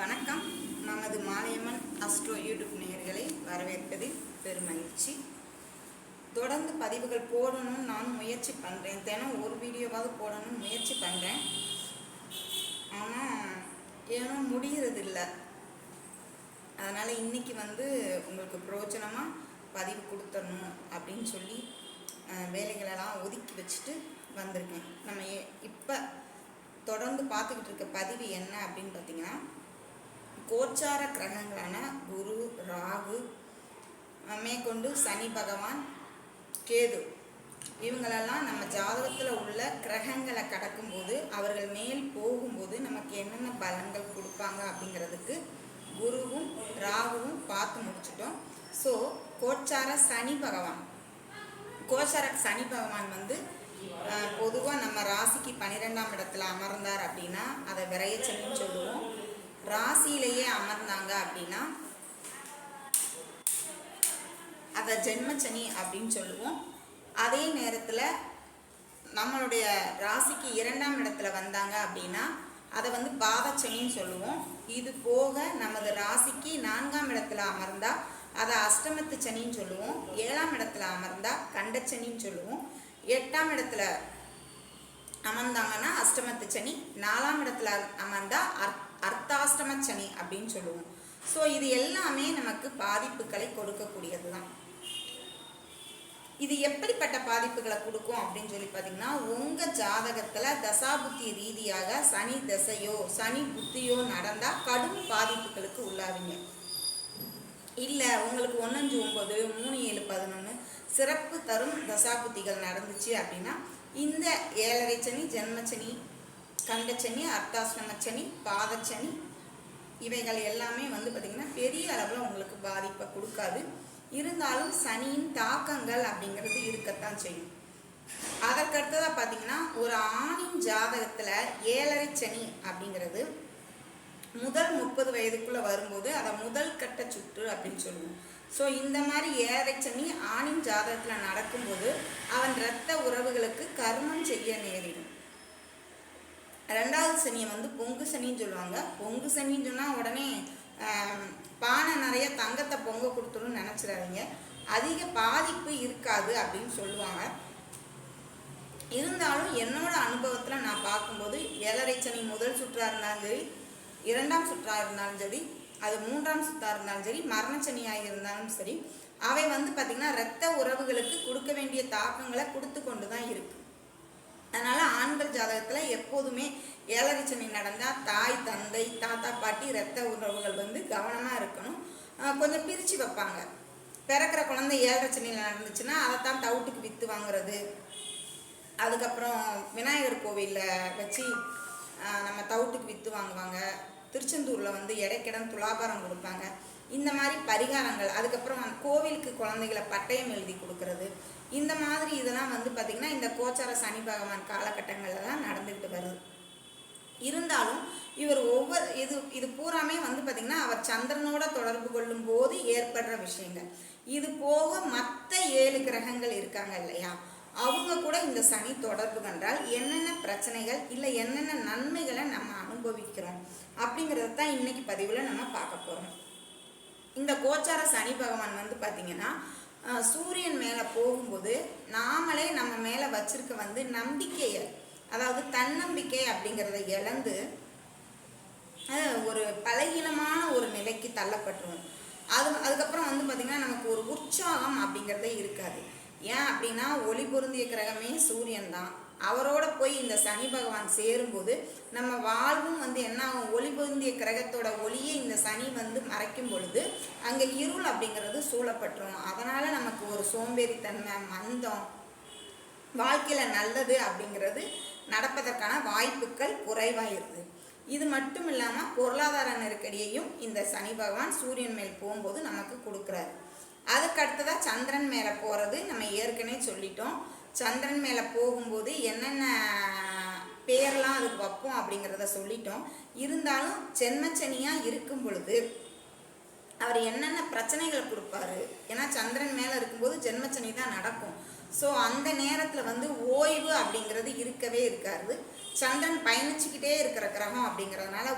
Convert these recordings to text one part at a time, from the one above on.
வணக்கம். நமது Malaiyamman astro YouTube நேயர்களை வரவேற்பதில் பெருமகிழ்ச்சி தொடர்ந்து பதிவுகள் போடணும்னு நான் முயற்சி பண்ணுறேன் தினம் ஒரு வீடியோவாவது போடணும்னு முயற்சி பண்ணுறேன் ஆனால் ஏன்னா முடிகிறதில்ல அதனால் இன்றைக்கி வந்து உங்களுக்கு பிரயோஜனமாக பதிவு கொடுத்துடணும் அப்படின்னு சொல்லி வேலைகளெல்லாம் ஒதுக்கி வச்சுட்டு வந்திருக்கேன். நம்ம இப்போ தொடர்ந்து பார்த்துக்கிட்டு இருக்க பதிவு என்ன அப்படின்னு பார்த்தீங்கன்னா கோச்சார கிரகங்களான குரு ராகு மேற்கொண்டு சனி பகவான் கேது. இவங்களெல்லாம் நம்ம ஜாதகத்தில் உள்ள கிரகங்களை கடக்கும்போது அவர்கள் மேல் போகும்போது நமக்கு என்னென்ன பலன்கள் கொடுப்பாங்க அப்படிங்கிறதுக்கு குருவும் ராகுவும் பார்த்து முடிச்சிட்டோம். ஸோ கோச்சார சனி பகவான். கோச்சார சனி பகவான் வந்து பொதுவாக நம்ம ராசிக்கு பன்னிரெண்டாம் இடத்துல அமர்ந்தார் அப்படின்னா அதை விரையச்சனின்னு சொல்லுவோம். ராசியிலேயே அமர்ந்தாங்க அப்படின்னா அதை ஜென்மச்சனி அப்படின்னு சொல்லுவோம். அதே நேரத்தில் நம்மளுடைய ராசிக்கு இரண்டாம் இடத்துல வந்தாங்க அப்படின்னா அதை வந்து பாதச்சனின்னு சொல்லுவோம். இது போக நமது ராசிக்கு நான்காம் இடத்துல அமர்ந்தா அதை அஷ்டமத்து சனின்னு சொல்லுவோம். ஏழாம் இடத்துல அமர்ந்தா கண்டச்சனின்னு சொல்லுவோம். எட்டாம் இடத்துல அமர்ந்தாங்கன்னா அஷ்டமத்து சனி. நாலாம் இடத்துல அமர்ந்தா அர்த் அர்த்தாஷ்டம சனி அப்படின்னு சொல்லுவோம். ஸோ இது எல்லாமே நமக்கு பாதிப்புகளை கொடுக்கக்கூடியது தான் இது எப்படிப்பட்ட பாதிப்புகளை கொடுக்கும் அப்படின்னு சொல்லி பார்த்தீங்கன்னா உங்கள் ஜாதகத்தில் தசாபுத்தி ரீதியாக சனி தசையோ சனி புத்தியோ நடந்தால் கடும் பாதிப்புகளுக்கு உள்ளாவீங்க. இல்லை உங்களுக்கு ஒன்னஞ்சு ஒம்பது மூணு ஏழு பதினொன்று சிறப்பு தரும் தசாபுத்திகள் நடந்துச்சு அப்படின்னா இந்த ஏழரை சனி ஜென்மச்சனி கண்டச்சனி அர்த்தாசிரமச்சனி பாதச்சனி இவைகள் எல்லாமே வந்து பார்த்திங்கன்னா பெரிய அளவில் உங்களுக்கு பாதிப்பை கொடுக்காது. இருந்தாலும் சனியின் தாக்கங்கள் அப்படிங்கிறது இருக்கத்தான் செய்யும். அதற்கடுத்ததாக பார்த்தீங்கன்னா ஒரு ஆணின் ஜாதகத்தில் ஏழரை சனி அப்படிங்கிறது முதல் முப்பது வயதுக்குள்ளே வரும்போது அதை முதல் கட்ட சுற்று அப்படின்னு சொல்லுவோம். ஸோ இந்த மாதிரி ஏழரை ஆணின் ஜாதகத்தில் நடக்கும்போது அவன் இரத்த உறவுகளுக்கு கர்மம் செய்ய நேரிடும். ரெண்டாவது சனியை வந்து பொங்கு சனின்னு சொல்லுவாங்க. பொங்கு சனின்னு சொன்னால் உடனே பானை நிறைய தங்கத்தை பொங்க கொடுத்துருன்னு நினச்சிடாதீங்க. அதிக பாதிப்பு இருக்காது அப்படின்னு சொல்லுவாங்க. இருந்தாலும் என்னோட அனுபவத்தில் நான் பார்க்கும்போது ஏழரை சனி முதல் சுற்றாக இருந்தாலும் சரி இரண்டாம் சுற்றா இருந்தாலும் சரி அது மூன்றாம் சுத்தாக இருந்தாலும் சரி மரணச்சனியாக இருந்தாலும் சரி அவை வந்து பார்த்திங்கன்னா இரத்த உறவுகளுக்கு கொடுக்க வேண்டிய தாக்கங்களை கொடுத்து கொண்டு தான் இருக்கு. அதனால் ஆண்கள் ஜாதகத்தில் எப்போதுமே ஏழரை சனி நடந்தால் தாய் தந்தை தாத்தா பாட்டி இரத்த உறவுகள் வந்து கவனமாக இருக்கணும். கொஞ்சம் பிரித்து வைப்பாங்க. பிறக்கிற குழந்தை ஏழரை சனியில் நடந்துச்சுன்னா அதைத்தான் தவிட்டுக்கு விற்று வாங்குறது. அதுக்கப்புறம் விநாயகர் கோவிலில் வச்சு நம்ம தவிட்டுக்கு விற்று வாங்குவாங்க. திருச்செந்தூரில் வந்து இடைக்கிடம் துலாபாரம் கொடுப்பாங்க. இந்த மாதிரி பரிகாரங்கள் அதுக்கப்புறம் கோவிலுக்கு குழந்தைகளை பட்டயம் எழுதி கொடுக்கறது. இந்த மாதிரி இதெல்லாம் வந்து பார்த்திங்கன்னா இந்த கோச்சார சனி பகவான் காலகட்டங்களில் தான் நடந்துக்கிட்டு வருது. இருந்தாலும் இவர் ஒவ்வொரு இது இது பூராமே வந்து பார்த்திங்கன்னா அவர் சந்திரனோட தொடர்பு கொள்ளும் போது ஏற்படுற விஷயங்கள். இது போக மற்ற ஏழு கிரகங்கள் இருக்காங்க இல்லையா? அவங்க கூட இந்த சனி தொடர்பு கண்டால் என்னென்ன பிரச்சனைகள் இல்லை என்னென்ன நன்மைகளை நம்ம அனுபவிக்கிறோம் அப்படிங்கிறத தான் இன்னைக்கு பதிவில் நம்ம பார்க்க போகிறோம் இந்த கோச்சார சனி பகவான் வந்து பார்த்திங்கன்னா சூரியன் மேலே போகும்போது நாமளே நம்ம மேலே வச்சிருக்க வந்து நம்பிக்கையை அதாவது தன்னம்பிக்கை அப்படிங்கிறத இழந்து ஒரு பலகீனமான ஒரு நிலைக்கு தள்ளப்பட்டுருவோம். அது அதுக்கப்புறம் வந்து பார்த்திங்கன்னா நமக்கு ஒரு உற்சாகம் அப்படிங்கிறதே இருக்காது. ஏன் அப்படின்னா ஒளி பொருந்திய கிரகமே சூரியன் தான் அவரோட போய் இந்த சனி பகவான் சேரும்போது நம்ம வாழ்வும் வந்து என்ன ஆகும் ஒளி பொருந்திய கிரகத்தோட ஒளியை இந்த சனி வந்து மறைக்கும் பொழுது அங்கே இருள் அப்படிங்கிறது சூழப்பட்டுரும். அதனால் நமக்கு ஒரு சோம்பேறித்தன்மை மந்தம் வாழ்க்கையில் நல்லது அப்படிங்கிறது நடப்பதற்கான வாய்ப்புகள் குறைவாயிருது. இது மட்டும் இல்லாமல் பொருளாதார நெருக்கடியையும் இந்த சனி பகவான் சூரியன் மேல் போகும்போது நமக்கு கொடுக்குறாரு. அதுக்கடுத்ததாக சந்திரன் மேலே போகிறது நம்ம ஏற்கனவே சொல்லிட்டோம். சந்திரன் மேலே போகும்போது என்னென்ன பேர்லாம் அதுக்கு வைப்போம் அப்படிங்கிறத சொல்லிட்டோம். இருந்தாலும் ஜென்மச்சனியாக இருக்கும் பொழுது அவர் என்னென்ன பிரச்சனைகள் கொடுப்பாரு? ஏன்னா சந்திரன் மேலே இருக்கும்போது ஜென்மச்சனி தான் நடக்கும். ஸோ அந்த நேரத்தில் வந்து ஓய்வு அப்படிங்கிறது இருக்கவே இருக்காது. சந்திரன் பயணிச்சுக்கிட்டே இருக்கிற கிரகம் அப்படிங்கிறதுனால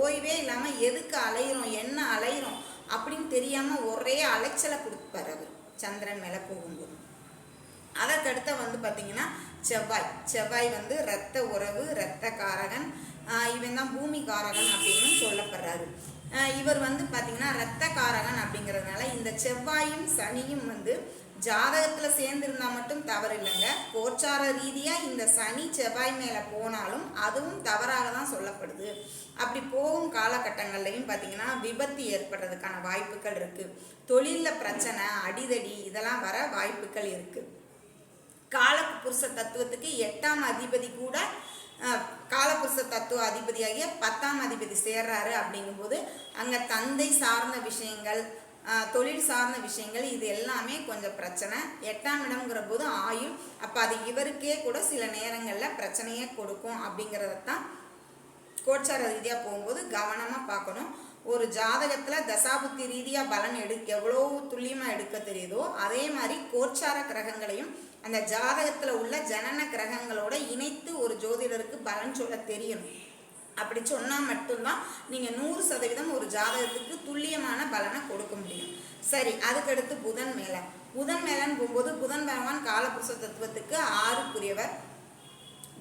ஓய்வே இல்லாமல் எதுக்கு அலையிறோம்? என்ன அலையிறோம்? அப்படின்னு தெரியாமல் ஒரே அலைச்சலை கொடுப்பார் அவர். சந்திரன் மேலே போகும்போது. அதற்கடுத்த வந்து பார்த்தீங்கன்னா செவ்வாய். செவ்வாய் வந்து இரத்த உறவு இரத்த காரகன். இவன் தான் பூமி காரகன் அப்படின்னு சொல்லப்படுறாரு. ஆஹ் இவர் வந்து பார்த்தீங்கன்னா இரத்த காரகன் அப்படிங்கிறதுனால இந்த செவ்வாயும் சனியும் வந்து ஜாதகத்தில் சேர்ந்துருந்தா மட்டும் தவறு இல்லைங்க கோச்சார ரீதியாக இந்த சனி செவ்வாய் மேலே போனாலும் அதுவும் தவறாக தான் சொல்லப்படுது. அப்படி போகும் காலகட்டங்கள்லையும் பார்த்தீங்கன்னா விபத்து ஏற்படுறதுக்கான வாய்ப்புகள் இருக்குது தொழிலில் பிரச்சனை அடிதடி இதெல்லாம் வர வாய்ப்புகள் இருக்குது காலபுருஷ தத்துவத்துக்கு எட்டாம் அதிபதி கூட காலபுருஷ தத்துவ அதிபதியாகிய பத்தாம் அதிபதி சேர்றாரு அப்படிங்கும்போது அங்கே தந்தை சார்ந்த விஷயங்கள் தொழில் சார்ந்த விஷயங்கள் இது எல்லாமே கொஞ்சம் பிரச்சனை. எட்டாம் இடம்ங்கிற போது ஆயுள். அப்போ அது இவருக்கே கூட சில நேரங்களில் பிரச்சனையே கொடுக்கும் அப்படிங்கிறதான் கோச்சார ரீதியாக போகும்போது கவனமாக பார்க்கணும். ஒரு ஜாதகத்தில் தசாபுத்தி ரீதியாக பலன் எடு எவ்வளோ துல்லியமாக எடுக்க தெரியுதோ அதே மாதிரி கோச்சார கிரகங்களையும் அந்த ஜாதகத்தில் உள்ள ஜனன கிரகங்களோட இணைத்து ஒரு ஜோதிடருக்கு பலன் சொல்ல தெரியணும். அப்படி சொன்னால் மட்டும்தான் நீங்கள் நூறு சதவீதம் ஒரு ஜாதகத்துக்கு துல்லியமான பலனை கொடுக்க முடியும். சரி அதுக்கடுத்து புதன் மேலே. புதன் மேலன் போகும்போது புதன் பகவான் காலபுருஷ தத்துவத்துக்கு ஆறுக்குரியவர்.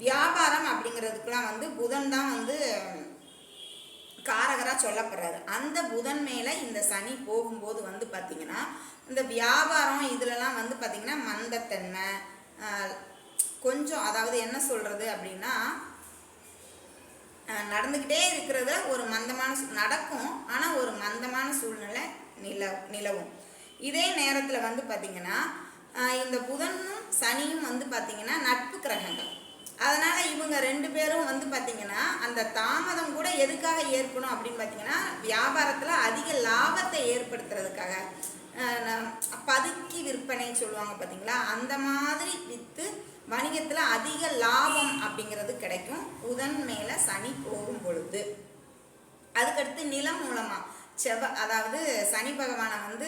வியாபாரம் அப்படிங்கிறதுக்கெலாம் வந்து புதன் தான் வந்து காரகராக சொல்லப்படுறாரு. அந்த புதன் மேலே இந்த சனி போகும்போது வந்து பார்த்திங்கன்னா இந்த வியாபாரம் இதுலலாம் வந்து பார்த்திங்கன்னா மந்தத்தன்மை கொஞ்சம் அதாவது என்ன சொல்கிறது அப்படின்னா நடந்துக்கிட்டே இருக்கிறத ஒரு மந்தமான சூ- நடக்கும் ஆனால் ஒரு மந்தமான சூழ்நிலை நில நிலவும். இதே நேரத்தில் வந்து பார்த்திங்கன்னா இந்த புதனும் சனியும் வந்து பார்த்திங்கன்னா நட்பு கிரகங்கள். அதனால் இவங்க ரெண்டு பேரும் வந்து பார்த்திங்கன்னா அந்த தாமதம் கூட எதுக்காக ஏற்படும் அப்படின்னு பார்த்தீங்கன்னா வியாபாரத்தில் அதிக லாபத்தை ஏற்படுத்துறதுக்காக நம் விற்பனை சொல்லுவாங்க பார்த்தீங்களா அந்த மாதிரி விற்று வணிகத்தில் அதிக லாபம் அப்படிங்கிறது கிடைக்கும். புதன் மேலே சனி போகும் பொழுது. அதுக்கடுத்து நிலம் மூலமாக செவ்வ அதாவது சனி பகவானை வந்து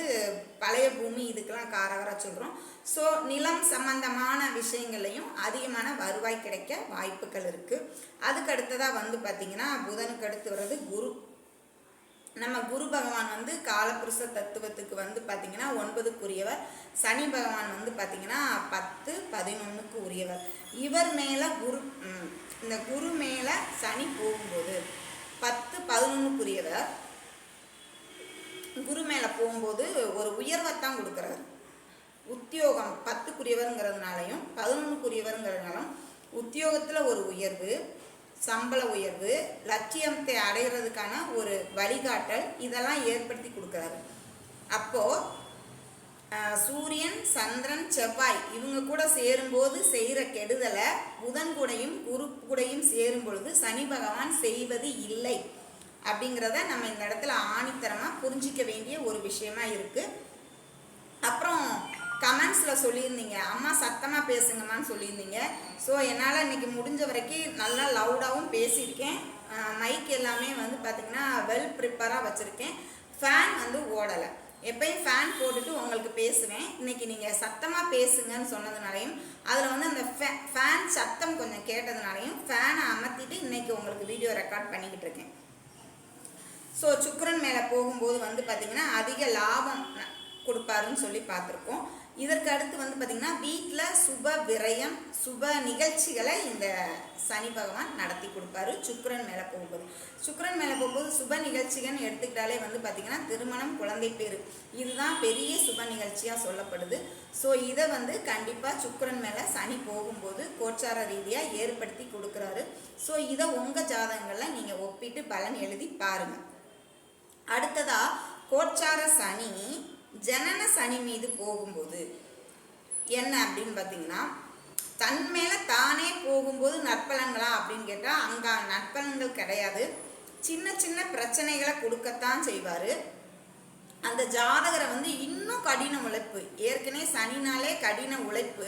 பழைய பூமி இதுக்கெல்லாம் காரகராக சொல்கிறோம் ஸோ நிலம் சம்பந்தமான விஷயங்களையும் அதிகமான வருவாய் கிடைக்க வாய்ப்புகள் இருக்குது அதுக்கு அடுத்ததாக வந்து பார்த்திங்கன்னா புதனுக்கு அடுத்து வர்றது குரு. நம்ம குரு பகவான் வந்து காலபுருஷ தத்துவத்துக்கு வந்து பார்த்திங்கன்னா ஒன்பதுக்குரியவர். சனி பகவான் வந்து பார்த்திங்கன்னா பத்து பதினொன்றுக்கு உரியவர். இவர் மேலே குரு இந்த குரு மேலே சனி போகும்போது பத்து பதினொன்றுக்குரியவர் குரு மேலே போகும்போது ஒரு உயர்வைத்தான் கொடுக்குறாரு. உத்தியோகம் பத்துக்குரியவருங்கிறதுனாலையும் பதினொன்றுக்குரியவருங்கிறதுனாலும் உத்தியோகத்தில் ஒரு உயர்வு. சம்பள உயர்வு லட்சியத்தை அடைகிறதுக்கான ஒரு வழிகாட்டல் இதெல்லாம் ஏற்படுத்தி கொடுக்குறாரு. அப்போது சூரியன் சந்திரன் செவ்வாய் இவங்க கூட சேரும்போது செய்கிற கெடுதலை புதன் கூடையும் குரு கூடையும் சேரும் பொழுது சனி பகவான் செய்வது இல்லை அப்படிங்கிறத நம்ம இந்த இடத்துல ஆணித்தரமாக புரிஞ்சிக்க வேண்டிய ஒரு விஷயமா இருக்குது அப்புறம் கமெண்ட்ஸில் சொல்லியிருந்தீங்க. அம்மா சத்தமாக பேசுங்கம்மான்னு சொல்லியிருந்தீங்க. ஸோ என்னால் இன்னைக்கு முடிஞ்ச வரைக்கும் நல்லா லவுடாகவும் பேசியிருக்கேன். மைக் எல்லாமே வந்து பார்த்திங்கன்னா வெல் ப்ரிப்பராக வச்சுருக்கேன். ஃபேன் வந்து ஓடலை. எப்பயும் ஃபேன் போட்டுட்டு உங்களுக்கு பேசுவேன். இன்னைக்கு நீங்கள் சத்தமாக பேசுங்கன்னு சொன்னதுனாலையும் அதில் வந்து அந்த ஃபே ஃபேன் சத்தம் கொஞ்சம் கேட்டதுனாலையும் ஃபேனை அமர்த்திட்டு இன்னைக்கு உங்களுக்கு வீடியோ ரெக்கார்ட் பண்ணிக்கிட்டு இருக்கேன். ஸோ சுக்கரன் மேலே போகும்போது வந்து பார்த்திங்கன்னா அதிக லாபம் கொடுப்பாருன்னு சொல்லி பார்த்துருக்கோம் இதற்கு அடுத்து வந்து பார்த்திங்கன்னா வீட்டில் சுப விரயம் சுப நிகழ்ச்சிகளை இந்த சனி பகவான் நடத்தி கொடுப்பாரு. சுக்கரன் மேலே போகும்போது. சுக்கரன் மேலே போகும்போது சுப நிகழ்ச்சிகள்னு எடுத்துக்கிட்டாலே வந்து பார்த்திங்கன்னா திருமணம் குழந்தை பேர். இதுதான் பெரிய சுப நிகழ்ச்சியாக சொல்லப்படுது. ஸோ இதை வந்து கண்டிப்பாக சுக்கரன் மேலே சனி போகும்போது கோச்சார ரீதியாக ஏற்படுத்தி கொடுக்குறாரு. ஸோ இதை உங்கள் ஜாதகங்களில் நீங்கள் ஒப்பிட்டு பலன் எழுதி பாருங்கள் அடுத்ததாக கோச்சார சனி ஜனன சனி மீது போகும்போது என்ன அப்படின்னு பார்த்தீங்கன்னா தன் மேலே தானே போகும்போது நற்பலன்களா அப்படின்னு கேட்டால் அங்கே நற்பலன்கள் கிடையாது. சின்ன சின்ன பிரச்சனைகளை கொடுக்கத்தான் செய்வார். அந்த ஜாதகரை வந்து இன்னும் கடின உழைப்பு. ஏற்கனவே சனினாலே கடின உழைப்பு.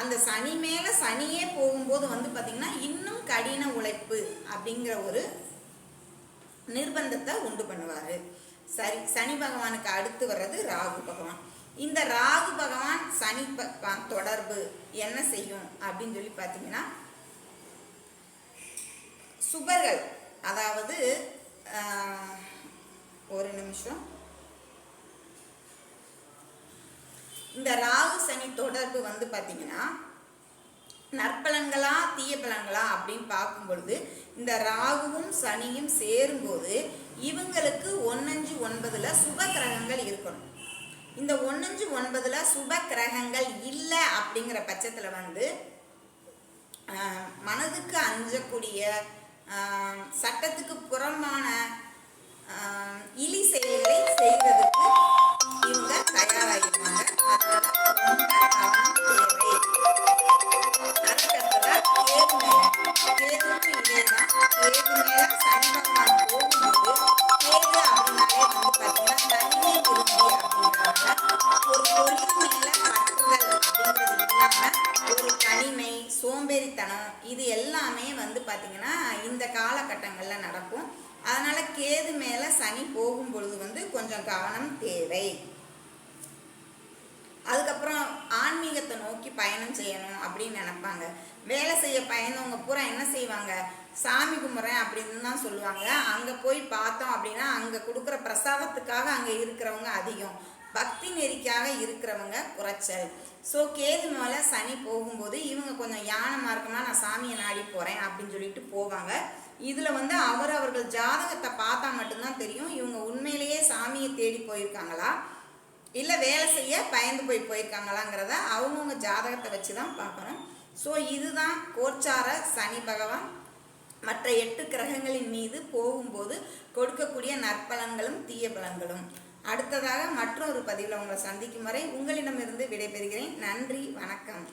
அந்த சனி மேலே சனியே போகும்போது வந்து பார்த்திங்கன்னா இன்னும் கடின உழைப்பு அப்படிங்கிற ஒரு நிர்பந்தத்தை உண்டு பண்ணுவார். சரி சனி பகவானுக்கு அடுத்து வர்றது ராகு பகவான். இந்த ராகு பகவான் சனி பகவான் தொடர்பு என்ன செய்யும் அப்படின்னு சொல்லி பார்த்தீங்கன்னா சுபர்கள் அதாவது ஆஹ், ஒரு நிமிஷம். இந்த ராகு சனி தொடர்பு வந்து பார்த்தீங்கன்னா நற்பலன்களா தீய பலன்களா அப்படின்னு பார்க்கும் பொழுது இந்த ராகுவும் சனியும் சேரும்போது இவங்களுக்கு ஒன்னஞ்சு ஒன்பதுல சுப கிரகங்கள் இருக்கணும். இந்த ஒன்னஞ்சு ஒன்பதுல சுப கிரகங்கள் இல்லை அப்படிங்கிற பட்சத்தில் வந்து மனதுக்கு அஞ்சக்கூடிய சட்டத்துக்கு புறம்பான இலி இழி செயல்களை செய்வதற்கு இவங்க தயாராகிருவாங்க அதனால ரொம்ப கேது மேல இதேதான் கேது மேல சனி பகவான் போகும்போது கேது அப்படின்னாலே வந்து பார்த்தீங்கன்னா தனிமை விரும்பி ஒரு தொழில் மேல பற்றுதல் இல்லாம ஒரு தனிமை சோம்பேறித்தனம் இது எல்லாமே வந்து பார்த்தீங்கன்னா இந்த காலகட்டங்களில் நடக்கும் அதனால கேது மேல சனி போகும் பொழுது வந்து கொஞ்சம் கவனம் தேவை. அதுக்கப்புறம் ஆன்மீகத்தை நோக்கி பயணம் செய்யணும் அப்படின்னு நினைப்பாங்க. வேலை செய்ய பயணவங்க பூரா என்ன செய்வாங்க? சாமி கும்பிட்றேன் அப்படின்னு தான் சொல்லுவாங்க. அங்கே போய் பார்த்தோம் அப்படின்னா அங்கே கொடுக்குற பிரசாதத்துக்காக அங்கே இருக்கிறவங்க அதிகம். பக்தி நெறிக்காக இருக்கிறவங்க குறைச்சல். ஸோ கேது மேலே சனி போகும்போது இவங்க கொஞ்சம் யானை மார்க்கமாக நான் சாமியை நாடி போகிறேன் அப்படின்னு சொல்லிட்டு போவாங்க. இதில் வந்து அவர் அவர்கள் ஜாதகத்தை பார்த்தா மட்டும்தான் தெரியும். இவங்க உண்மையிலேயே சாமியை தேடி போயிருக்காங்களா? இல்லை வேலை செய்ய பயந்து போய் போயிருக்காங்களாங்கிறத அவங்கவுங்க ஜாதகத்தை வச்சு தான் பார்க்குறோம். ஸோ இதுதான் கோச்சார சனி பகவான். மற்ற எட்டு கிரகங்களின் மீது போகும்போது கொடுக்கக்கூடிய நற்பலன்களும் தீய பலன்களும். அடுத்ததாக மற்றொரு பதிவில் உங்களை சந்திக்கும் வரை உங்களிடமிருந்து விடைபெறுகிறேன். நன்றி வணக்கம்.